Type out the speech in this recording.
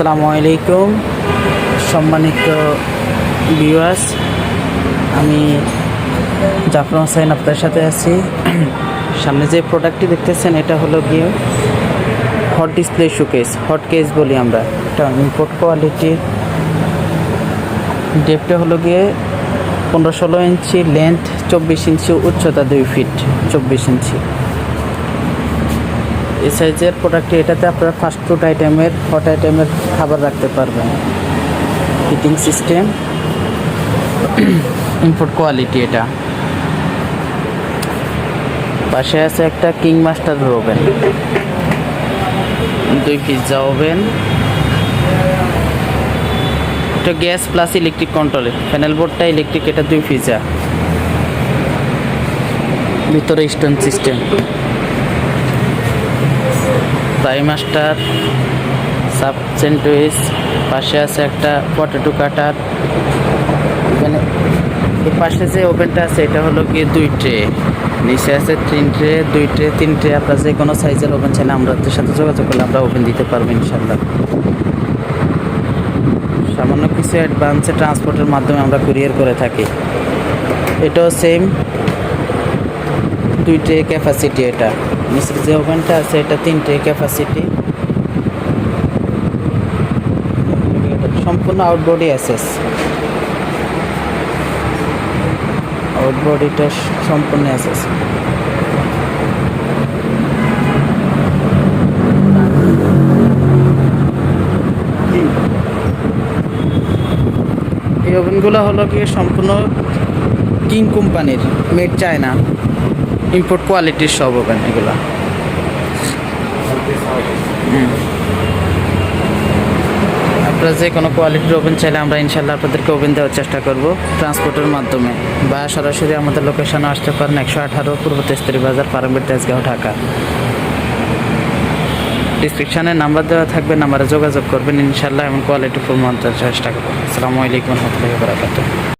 আসসালামু আলাইকুম। সম্মানিত ভিউয়ার্স আমি জাফর হোসেন আপনার সাথে আছি। সামনে যে প্রোডাক্টটি দেখতেছেন, এটা হলো গিয়ে hot display showcase hot case বলি আমরা। এটা ইম্পোর্ট কোয়ালিটির ডেপটা হলো গিয়ে পনেরো ষোলো ইঞ্চি লেন্থ চব্বিশ ইঞ্চি, উচ্চতা দুই ফিট চব্বিশ ইঞ্চি। এই সাইজের প্রোডাক্টটি এটাতে আপনারা ফাস্ট ফুড আইটেমের হট আইটেমের খাবার রাখতে পারবেন। হিটিং সিস্টেম ইম্পোর্ট কোয়ালিটি এটা। পাশে আছে একটা কিং মাস্টার ওভেন দুই পিৎজা ওভেন এটা গ্যাস প্লাস ইলেকট্রিক কন্ট্রোলে প্যানেল বোর্ডটা ইলেকট্রিক এটা দুই পিৎজা ভিতরে stone system fry master sub sandwich পাশে আছে একটা পটেটো কাটার। এখানে এই পাশে যে ওভেনটা আছে, এটা হলো কি দুই ট্রে। নিচে আছে তিন ট্রে, দুই ট্রে, তিন ট্রে, আপনার যে কোনো সাইজের ওভেন চাইলে আমাদের সাথে যোগাযোগ করলে আমরা ওভেন দিতে পারব ইনশাল্লাহ সামান্য কিছু অ্যাডভান্সে ট্রান্সপোর্টের মাধ্যমে আমরা কুরিয়ার করে থাকি। এটাও সেম। দুই ট্রে ক্যাপাসিটি এটা। নিচের যে ওভেনটা আছে, এটা তিন ট্রে ক্যাপাসিটি সম্পূর্ণ আউটবোর্ডই অ্যাসেস আউটবোর্ড এটা সম্পূর্ণ অ্যাসেস এই ওভেনগুলো হলো কি সম্পূর্ণ কিং কোম্পানির মেড চায়না ইম্পোর্ট কোয়ালিটির সব ওভেন এগুলো। আপনারা যে কোনো কোয়ালিটির ওভেন চাইলে আমরা ইনশাল্লাহ আপনাদেরকে ওভেন দেওয়ার চেষ্টা করব ট্রান্সপোর্টের মাধ্যমে। বা সরাসরি আমাদের লোকেশনে আসতে পারেন একশো আঠারো পূর্ব তেস্তরি বাজার পারম্বির তেজগাঁও, ঢাকা। ডিসক্রিপশানে নাম্বার দেওয়া থাকবে নাম্বারে যোগাযোগ করবেন ইনশাল্লাহ এমন কোয়ালিটি ফুল মানতে চেষ্টা করব। আসসালামু আলাইকুম রহমতুল্লাহি বারাকাতুহ।